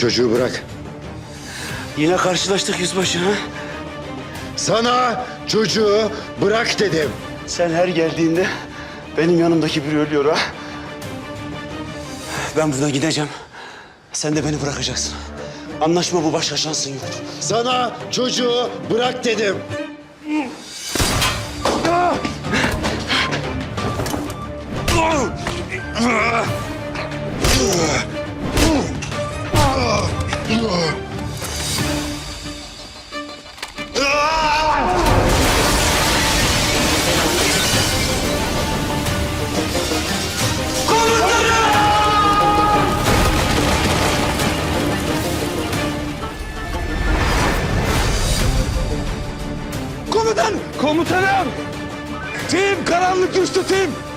Çocuğu bırak. Yine karşılaştık yüzbaşı ha? Sana çocuğu bırak dedim. Sen her geldiğinde benim yanımdaki biri ölüyor ha. Ben buradan gideceğim. Sen de beni bırakacaksın. Anlaşma bu başka şansın yok. Sana çocuğu bırak dedim. Komutan! Komutanım! Tim karanlık düştü Tim!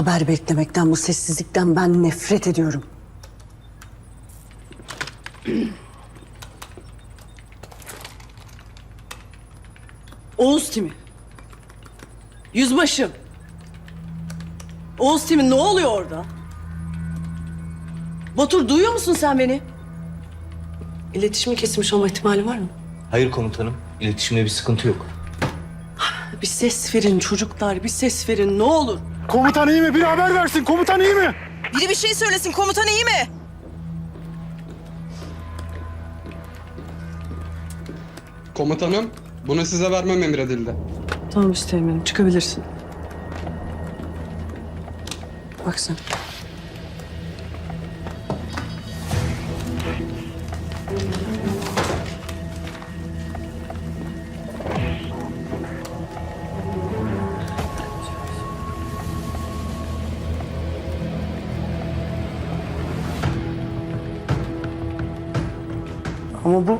Haber beklemekten, bu sessizlikten ben nefret ediyorum. Oğuz Timi. Yüzbaşım. Oğuz Timi ne oluyor orada? Batur duyuyor musun sen beni? İletişimi kesmiş olma ihtimali var mı? Hayır komutanım. İletişimde bir sıkıntı yok. Bir ses verin çocuklar, bir ses verin ne olur. Komutan iyi mi? Bir haber versin. Komutan iyi mi? Biri bir şey söylesin, komutan iyi mi? Komutanım, bunu size vermem emredildi. Tamam Üsteğmen'im çıkabilirsin. Bak sen. Bu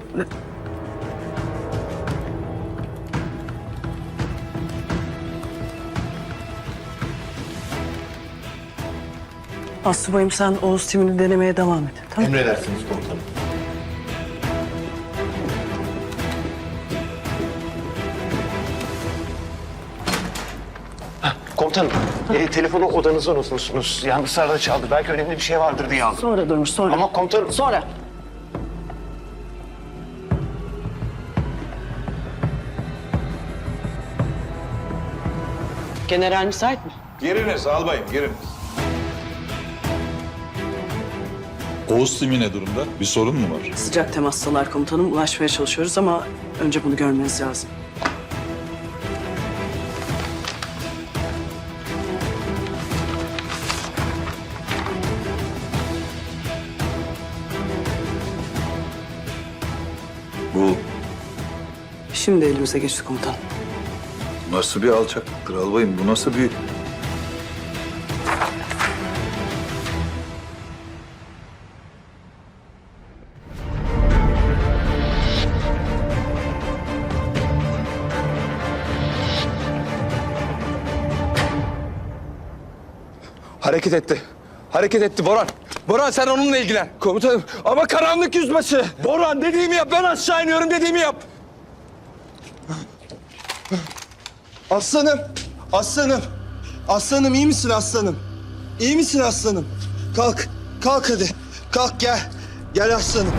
Asubayım sen Oğuz timini denemeye devam et. Tamam. Emredersiniz komutanım. Komutanım, e, telefonu odanızda unutmuşsunuz. Yalnız sırada çaldı. Belki önemli bir şey vardır diye aldım. Sonra durmuş sonra. Ama komutanım... Sonra. General müsait mi? Giriniz albayım giriniz. Oğuz Timi ne durumda? Bir sorun mu var? Sıcak temassalar komutanım. Ulaşmaya çalışıyoruz ama önce bunu görmeniz lazım. Bu Şimdi elimize geçti komutan. Nasıl bir alçaklıktır albayım? Bu nasıl bir... Hareket etti. Hareket etti Boran. Boran sen onunla ilgilen. Komutanım ama karanlık yüzbaşı. Boran dediğimi yap. Ben aşağı iniyorum dediğimi yap. Aslanım, aslanım. Aslanım iyi misin aslanım? İyi misin aslanım? Kalk, kalk hadi. Kalk gel. Gel aslanım.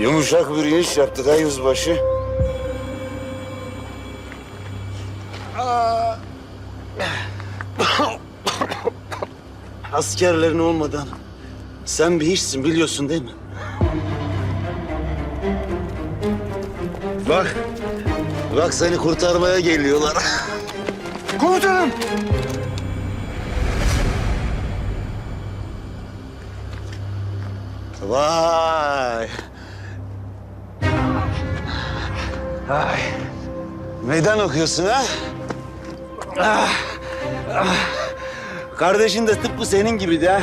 Yumuşak bir iniş yaptık ha yüzbaşı. Askerlerin olmadan sen bir hiçsin biliyorsun değil mi? Bak. Bak seni kurtarmaya geliyorlar. Komutanım. Ay. Meydan okuyorsun ha? Ah. Kardeşin de tıpkı senin gibi de.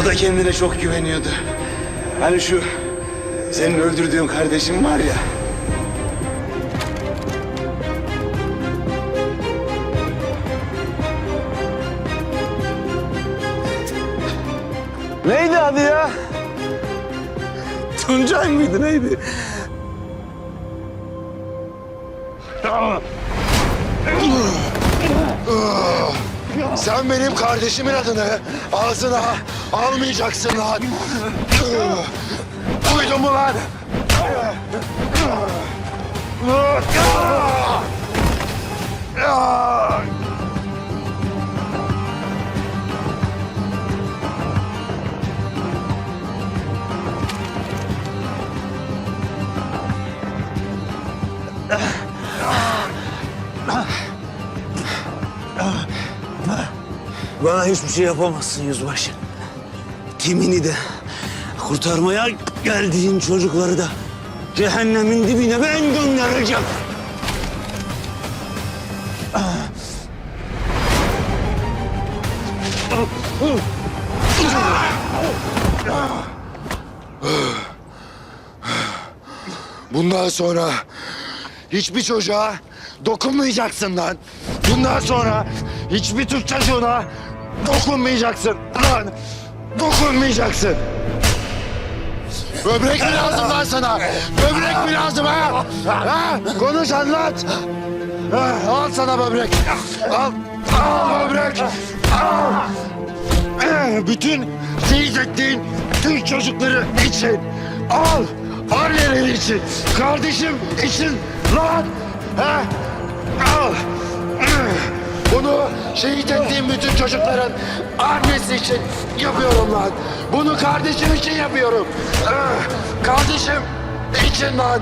O da kendine çok güveniyordu. Hani şu senin öldürdüğün kardeşin var ya. Neydi adı ya? Tuncay mıydı neydi? Sen benim kardeşimin adını ağzına almayacaksın lan. Duydun mu lan? Bana hiçbir şey yapamazsın yüzbaşı. Kimini de kurtarmaya geldiğin çocukları da cehennemin dibine ben göndereceğim. Bundan sonra hiçbir çocuğa dokunmayacaksın lan. Bundan sonra hiçbir Türk çocuğuna dokunmayacaksın lan. Dokunmayacaksın. Böbrek mi lazım lan sana? Böbrek mi lazım ha? ha? Konuş anlat. Ha, al sana böbrek. Al. Al böbrek. Al. Bütün şehit ettiğin Türk çocukları için. Al. Anneleri için. Kardeşim için. Lan. Ha? Al. Bunu şehit ettiğim bütün çocukların annesi için yapıyorum lan. Bunu kardeşim için yapıyorum. Eh, Kardeşim için lan.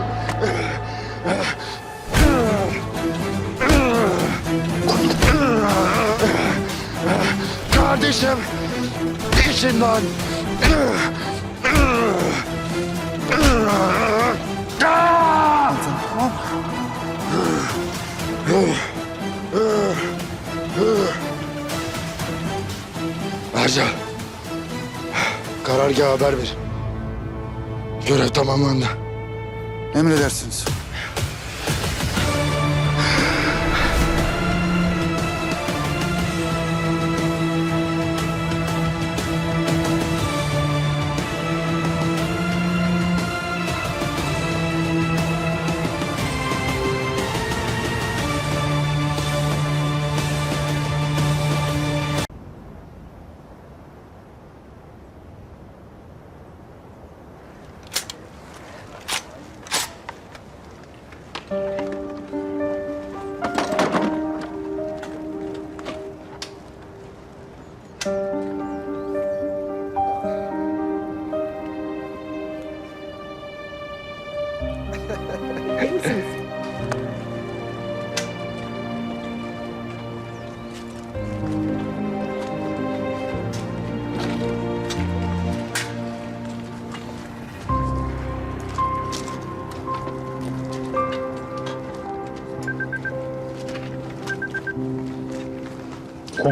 Kardeşim için lan. Arca. Karargaha haber ver. Görev tamamlandı. Emredersiniz.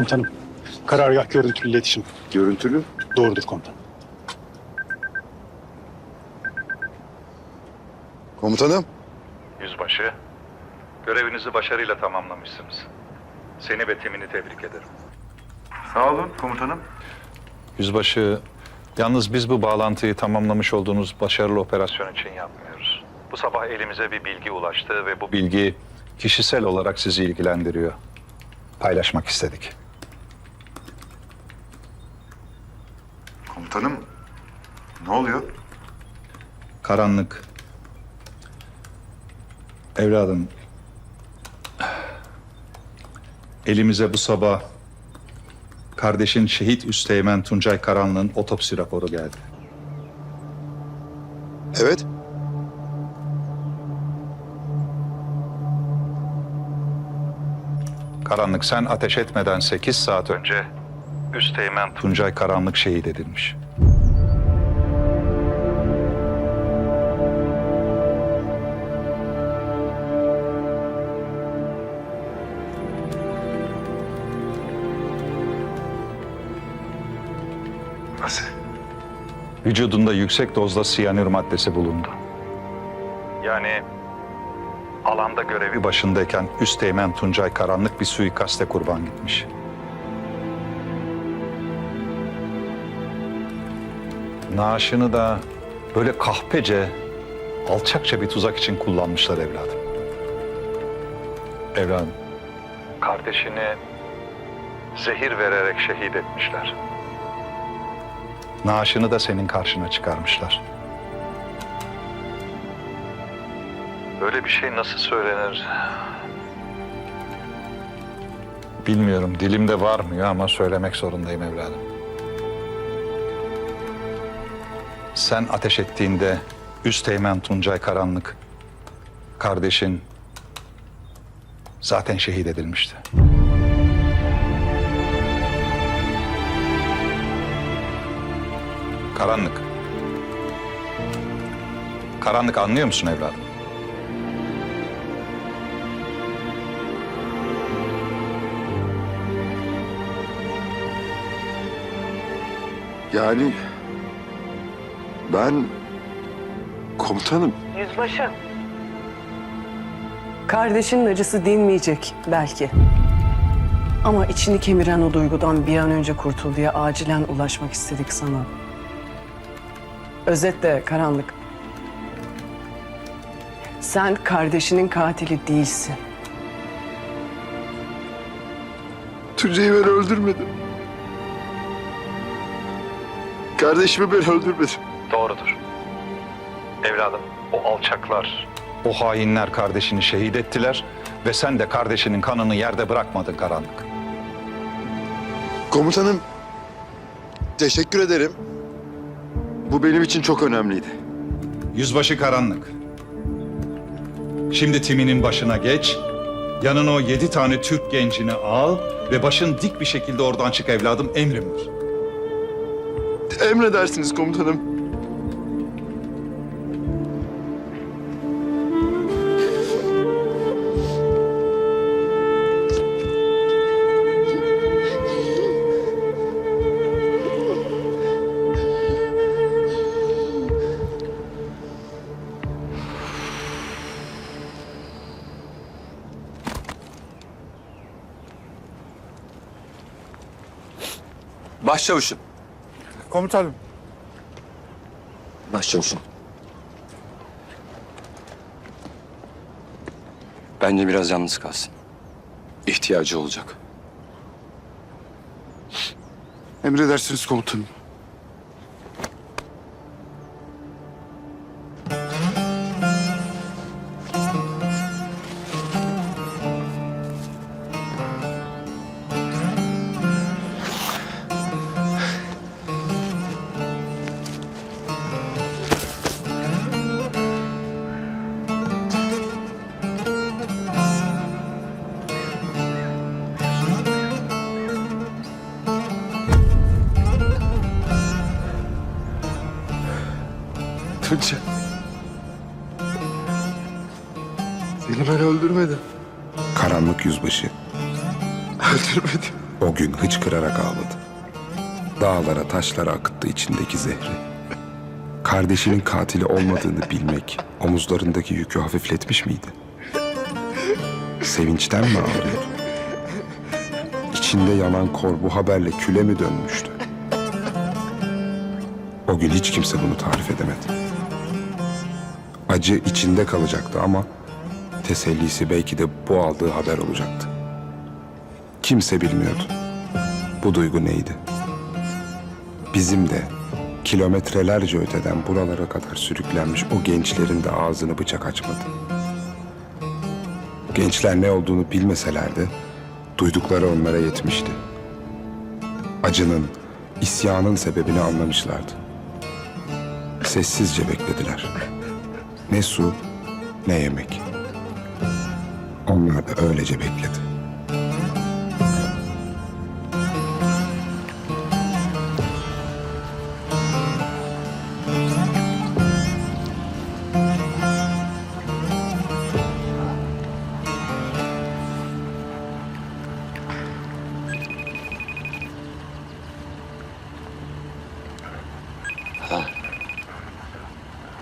Komutanım, karargah görüntülü iletişim. Görüntülü. Doğrudur komutanım. Komutanım. Yüzbaşı, görevinizi başarıyla tamamlamışsınız. Seni ve timini tebrik ederim. Sağ olun komutanım. Yüzbaşı, yalnız biz bu bağlantıyı tamamlamış olduğunuz başarılı operasyon için yapmıyoruz. Bu sabah elimize bir bilgi ulaştı ve bu bilgi kişisel olarak sizi ilgilendiriyor. Paylaşmak istedik. Komutanım ne oluyor? Karanlık. Evladım. Elimize bu sabah kardeşin şehit Üsteğmen Tuncay Karanlık'ın otopsi raporu geldi. Evet. Karanlık sen ateş etmeden 8 saat önce Üsteğmen Tuncay Karanlık şehit edilmiş. Nasıl? Vücudunda yüksek dozda siyanür maddesi bulundu. Yani alanda görevi başındayken Üsteğmen Tuncay karanlık bir suikaste kurban gitmiş. Naaşını da böyle kahpece, alçakça bir tuzak için kullanmışlar evladım. Evladım, kardeşini zehir vererek şehit etmişler. Naaşını da senin karşına çıkarmışlar. Böyle bir şey nasıl söylenir? Bilmiyorum, dilimde varmıyor ama söylemek zorundayım evladım. Sen ateş ettiğinde Üsteğmen Tuncay Karanlık, kardeşin zaten şehit edilmişti. Karanlık. Karanlık anlıyor musun evladım? Yani ben komutanım. Yüzbaşı. Kardeşinin acısı dinmeyecek belki. Ama içini kemiren o duygudan bir an önce kurtul diye acilen ulaşmak istedik sana. Özetle karanlık. Sen kardeşinin katili değilsin. Tuncay'ı ben öldürmedim. Kardeşimi ben öldürmedim. Doğrudur. Evladım, o alçaklar, o hainler kardeşini şehit ettiler ve sen de kardeşinin kanını yerde bırakmadın karanlık. Komutanım, teşekkür ederim. Bu benim için çok önemliydi. Yüzbaşı karanlık. Şimdi timinin başına geç. Yanına o yedi tane Türk gencini al ve başın dik bir şekilde oradan çık evladım emrimdir. Emredersiniz komutanım. Başçavuşum. Komutanım. Başçavuşum. Bence biraz yalnız kalsın. İhtiyacı olacak. Emredersiniz komutanım. Seni ben öldürmedim. Karanlık yüzbaşı Öldürmedim. o gün hıçkırarak ağladı. Dağlara taşlara akıttı içindeki zehri. Kardeşinin katili olmadığını bilmek omuzlarındaki yükü hafifletmiş miydi? Sevinçten mi ağlıyordu? İçinde yanan kor bu haberle küle mi dönmüştü? O gün hiç kimse bunu tarif edemedi. Acı içinde kalacaktı ama tesellisi belki de bu aldığı haber olacaktı. Kimse bilmiyordu. Bu duygu neydi? Bizim de kilometrelerce öteden buralara kadar sürüklenmiş o gençlerin de ağzını bıçak açmadı. Gençler ne olduğunu bilmeseler de duydukları onlara yetmişti. Acının, isyanın sebebini anlamışlardı. Sessizce beklediler. Ne su, ne yemek görmedi, öylece bekledi.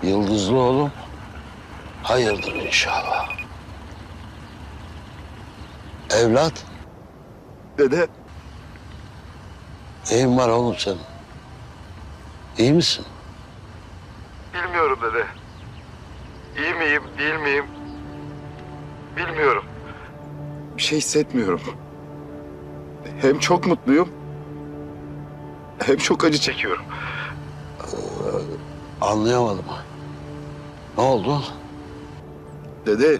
Yıldızlı oğlum. Hayırdır inşallah. Evlat. Dede Neyin var oğlum senin? İyi misin? Bilmiyorum dede. İyi miyim, değil miyim? Bilmiyorum. bir şey hissetmiyorum. Hem çok mutluyum hem çok acı çekiyorum. Anlayamadım. Ne oldu? Dede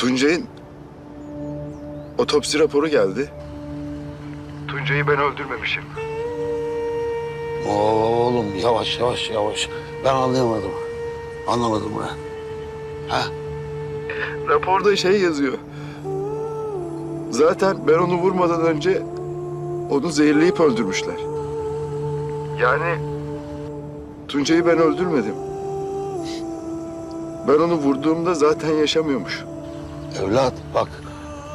Tuncay'ın otopsi raporu geldi. Tuncay'ı ben öldürmemişim. Oğlum yavaş yavaş yavaş. Ben anlayamadım. Anlamadım ben. Ha? Raporda şey yazıyor. Zaten ben onu vurmadan önce onu zehirleyip öldürmüşler. Yani Tuncay'ı ben öldürmedim. Ben onu vurduğumda zaten yaşamıyormuş. Evlat bak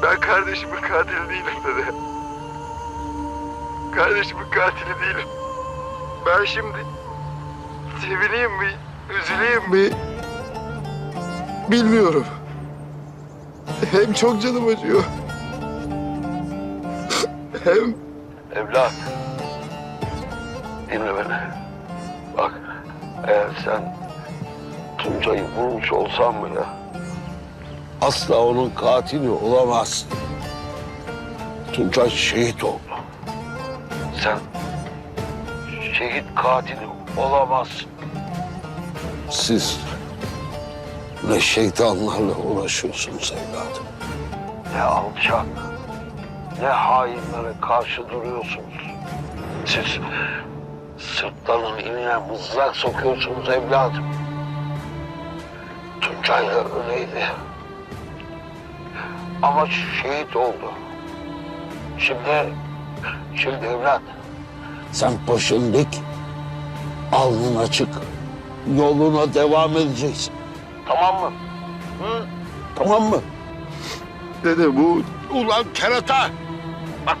Ben kardeşimin katili değilim dede. Kardeşimin katili değilim. Ben şimdi sevineyim mi, üzüleyim mi? Bilmiyorum. Hem çok canım acıyor. Hem Evlat. Dinle beni. Bak eğer sen Tuncay'ı vurmuş olsan bile asla onun katili olamazsın. Tuncay şehit oldu. Sen şehit katili olamazsın. Siz ne şeytanlarla uğraşıyorsunuz evladım. Ne alçak, ne hainlere karşı duruyorsunuz. Siz sırtlarının inine mızrak sokuyorsunuz evladım. Tuncay da öyleydi. Ama şehit oldu. Şimdi, şimdi evlat, sen başın dik, alnın açık, yoluna devam edeceksin. Tamam mı? Hı? Tamam mı? dede bu Ulan kerata! Bak.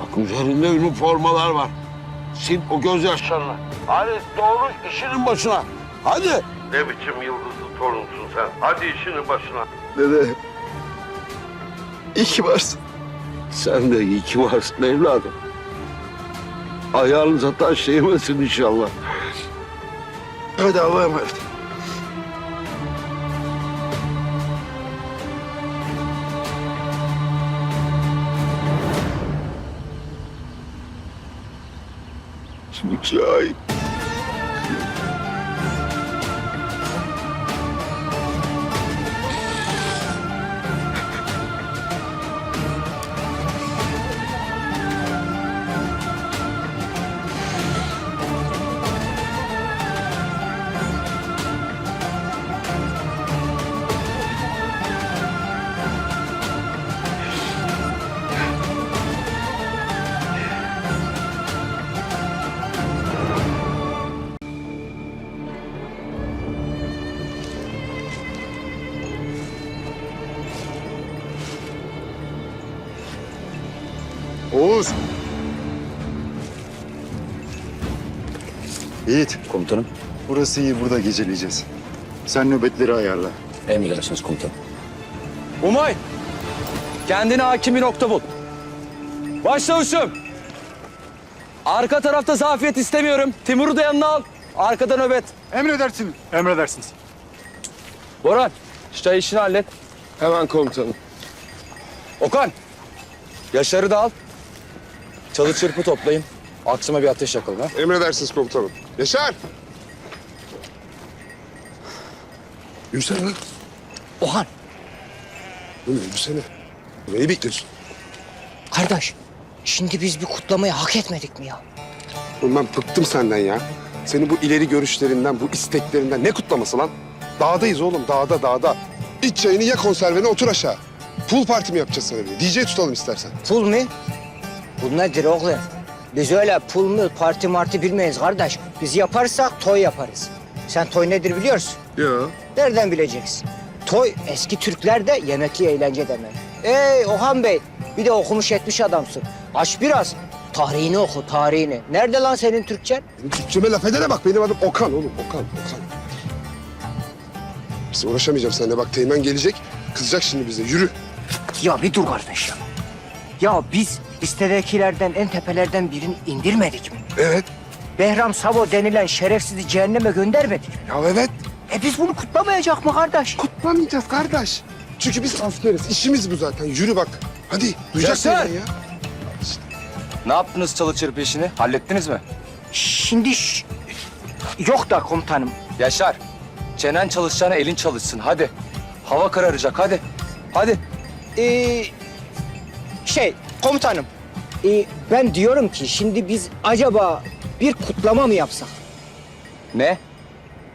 Bak üzerinde üniformalar var. Sil o gözyaşlarını. Hadi doğru işinin başına. Hadi. Ne biçim yıldızlı torunsun sen? Hadi işinin başına. Dede iyi ki varsın. Sen de iyi ki varsın evladım. Ayağınıza taş değmesin inşallah. Hadi Allah'a emanet. Yiğit. Komutanım. Burası iyi. Burada geceleyeceğiz. Sen nöbetleri ayarla. Emredersiniz komutanım. Umay! Kendine hakim bir nokta bul. Başçavuşum! Arka tarafta zafiyet istemiyorum. Timur'u da yanına al. Arkada nöbet. Emredersiniz. Emredersiniz. Boran, şu çay işini hallet. Hemen komutanım. Okan, Yaşar'ı da al. Çalı çırpı toplayın. Akşama bir ateş yakalım ha. Emredersiniz komutanım. Yaşar! Yürüsene lan. Ohan, Bu ne yürüsene. Neyi bekliyorsun? kardeş. Şimdi biz bir kutlamayı hak etmedik mi ya? Oğlum ben bıktım senden ya. Senin bu ileri görüşlerinden, bu isteklerinden ne kutlaması lan? Dağdayız oğlum, dağda, dağda. İç çayını ya konserveni otur aşağı. Pool parti mi yapacağız sana bir? DJ tutalım istersen. Pul mu? Bu nedir oğlum? Biz öyle pul mu, parti marti bilmeyiz kardeş. Biz yaparsak toy yaparız. Sen toy nedir biliyorsun? Ya. Nereden bileceksin? Toy eski Türklerde yemekli eğlence demek. Ey Ohan Bey, bir de okumuş etmiş adamsın. Aç biraz. Tarihini oku, tarihini. Nerede lan senin Türkçen? Türkçeme laf edene bak. Benim adım Okan oğlum. Okan, Okan. Biz uğraşamayacağım seninle. Bak Teğmen gelecek. Kızacak şimdi bize. Yürü. Ya bir dur kardeş ya. Ya biz listedekilerden en tepelerden birini indirmedik mi? Evet. Behram Savo denilen şerefsizi cehenneme göndermedik mi? Ya evet. E biz bunu kutlamayacak mı kardeş? Kutlamayacağız kardeş. Çünkü biz askeriz. İşimiz bu zaten. Yürü bak. Hadi. Duyacak! Teğmen ya. Ne yaptınız çalı çırpı işini? Hallettiniz mi? Şimdi ş- yok da komutanım. Yaşar, çenen çalışacağına elin çalışsın. Hadi. Hava kararacak hadi. Hadi. Ee, şey komutanım. ee, ben diyorum ki şimdi biz acaba bir kutlama mı yapsak? Ne?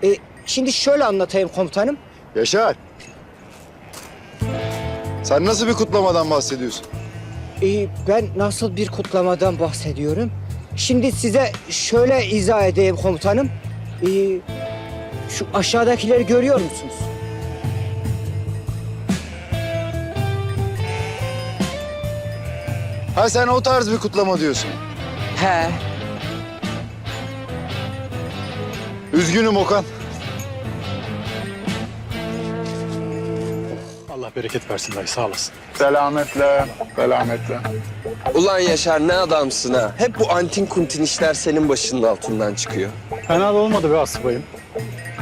Ee, şimdi şöyle anlatayım komutanım. Yaşar. Sen nasıl bir kutlamadan bahsediyorsun? Ee, ben nasıl bir kutlamadan bahsediyorum? Şimdi size şöyle izah edeyim komutanım. Ee, şu aşağıdakileri görüyor musunuz? Ha sen o tarz bir kutlama diyorsun. He. Üzgünüm Okan. Allah bereket versin dayı sağ olasın. Selametle. Selametle. Ulan Yaşar ne adamsın ha. Hep bu antin kuntin işler senin başının altından çıkıyor. Fena da olmadı be asubayım.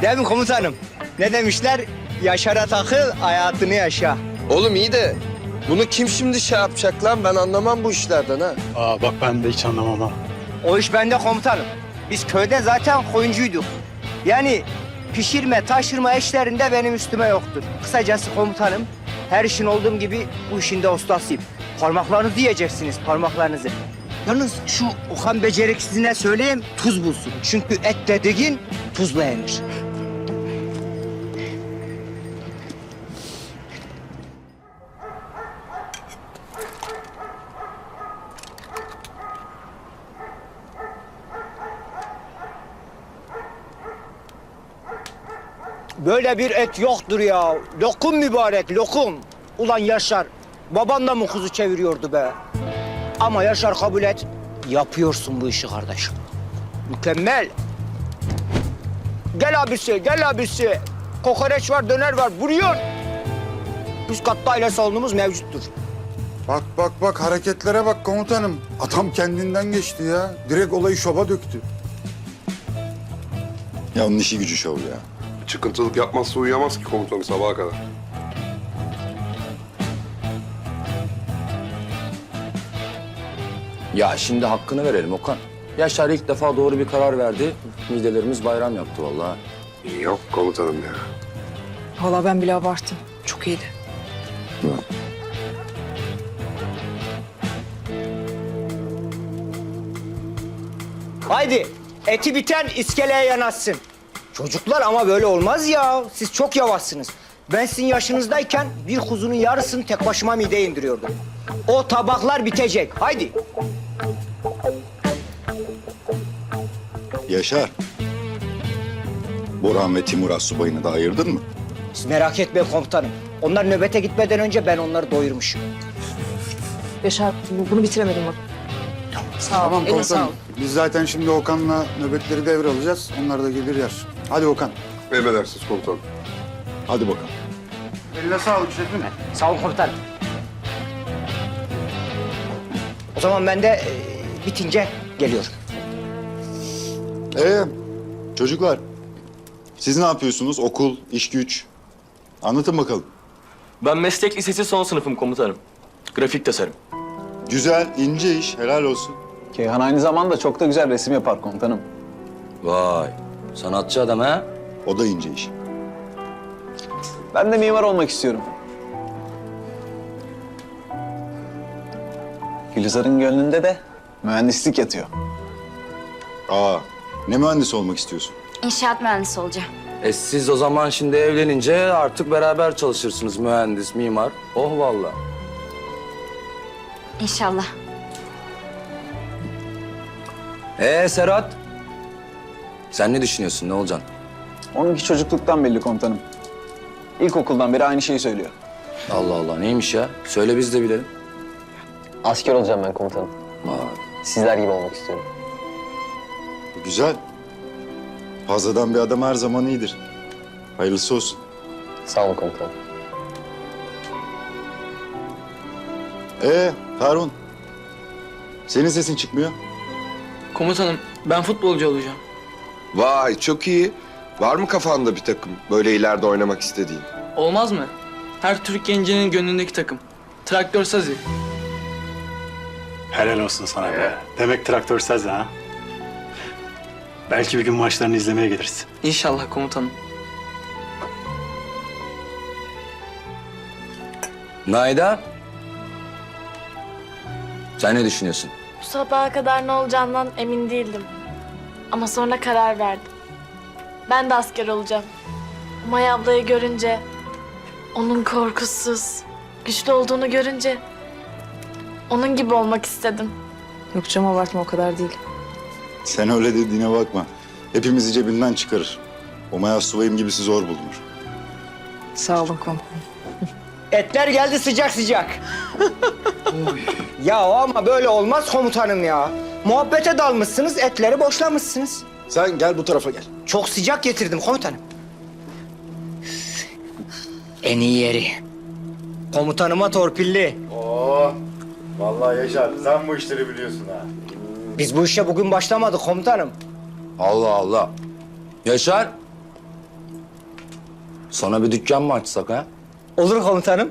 Değil mi komutanım? Ne demişler? Yaşara takıl, hayatını yaşa. Oğlum iyi de bunu kim şimdi şey yapacak lan? Ben anlamam bu işlerden ha. Aa bak ben de hiç anlamam ha. O iş bende komutanım. Biz köyde zaten koyuncuyduk. Yani pişirme, taşırma işlerinde benim üstüme yoktur. Kısacası komutanım, her işin olduğum gibi bu işin de ustasıyım. Parmaklarınızı yiyeceksiniz, parmaklarınızı. Yalnız şu Okan beceriksizine söyleyeyim, tuz bulsun. Çünkü et dediğin tuzla yenir. Böyle bir et yoktur ya. Lokum mübarek, lokum. Ulan Yaşar, baban da mı kuzu çeviriyordu be? Ama Yaşar kabul et, yapıyorsun bu işi kardeşim. Mükemmel. Gel abisi, gel abisi. Kokoreç var, döner var. Vuruyor. Üst katta aile salonumuz mevcuttur. Bak bak bak hareketlere bak komutanım. Adam kendinden geçti ya. Direkt olayı şoba döktü. Ya onun işi gücü şov ya. Çıkıntılık yapmazsa uyuyamaz ki komutanım sabaha kadar. Ya şimdi hakkını verelim Okan. Yaşar ilk defa doğru bir karar verdi. Midelerimiz bayram yaptı vallahi. Yok komutanım ya. Valla ben bile abarttım. Çok iyiydi. Haydi, eti biten iskeleye yanaşsın. Çocuklar ama böyle olmaz ya. Siz çok yavaşsınız. Ben sizin yaşınızdayken bir kuzunun yarısını tek başıma mideye indiriyordum. O tabaklar bitecek. Haydi. Yaşar. Burhan ve Timur Asubay'ını da ayırdın mı? Siz merak etmeyin komutanım. Onlar nöbete gitmeden önce ben onları doyurmuşum. Yaşar bunu bitiremedim bak. Sağ ol. Tamam Eline komutanım. Biz zaten şimdi Okan'la nöbetleri devralacağız. Onlar da gelir yer. Hadi Okan. Emredersiniz komutanım. Hadi bakalım. Eline sağlık şefim. Sağ olun komutanım. O zaman ben de e, bitince geliyorum. Ee, çocuklar. Siz ne yapıyorsunuz? Okul, iş güç. Anlatın bakalım. Ben meslek lisesi son sınıfım komutanım. Grafik tasarım. Güzel, ince iş. Helal olsun. Keyhan aynı zamanda çok da güzel resim yapar komutanım. Vay, sanatçı adam ha? O da ince iş. Ben de mimar olmak istiyorum. Gülizar'ın gönlünde de mühendislik yatıyor. Aa, ne mühendis olmak istiyorsun? İnşaat mühendisi olacağım. E siz o zaman şimdi evlenince artık beraber çalışırsınız mühendis, mimar. Oh vallahi. İnşallah. Ee Serhat? Sen ne düşünüyorsun, ne olacaksın? Onunki çocukluktan belli komutanım. İlkokuldan beri aynı şeyi söylüyor. Allah Allah, neymiş ya? Söyle biz de bilelim. Asker olacağım ben komutanım. Vay. Sizler gibi olmak istiyorum. Güzel. Fazladan bir adam her zaman iyidir. Hayırlısı olsun. Sağ olun komutanım. Ee Harun. Senin sesin çıkmıyor. Komutanım ben futbolcu olacağım. Vay çok iyi. Var mı kafanda bir takım böyle ileride oynamak istediğin? Olmaz mı? Her Türk gencinin gönlündeki takım. Traktör Sazi. Helal olsun sana be. Demek traktör saz ha. Belki bir gün maçlarını izlemeye geliriz. İnşallah komutanım. Nayda. Sen ne düşünüyorsun? Bu sabaha kadar ne olacağından emin değildim. Ama sonra karar verdim. Ben de asker olacağım. Umay ablayı görünce, onun korkusuz, güçlü olduğunu görünce onun gibi olmak istedim. Yok canım abartma o kadar değil. Sen öyle dediğine bakma. Hepimizi cebinden çıkarır. O mayas subayım gibisi zor bulunur. Sağ olun komutanım. Etler geldi sıcak sıcak. ya ama böyle olmaz komutanım ya. Muhabbete dalmışsınız, etleri boşlamışsınız. Sen gel bu tarafa gel. Çok sıcak getirdim komutanım. En iyi yeri. Komutanıma torpilli. Oo, vallahi Yaşar sen bu işleri biliyorsun ha. Biz bu işe bugün başlamadık komutanım. Allah Allah. Yaşar. Sana bir dükkan mı açsak ha? Olur komutanım.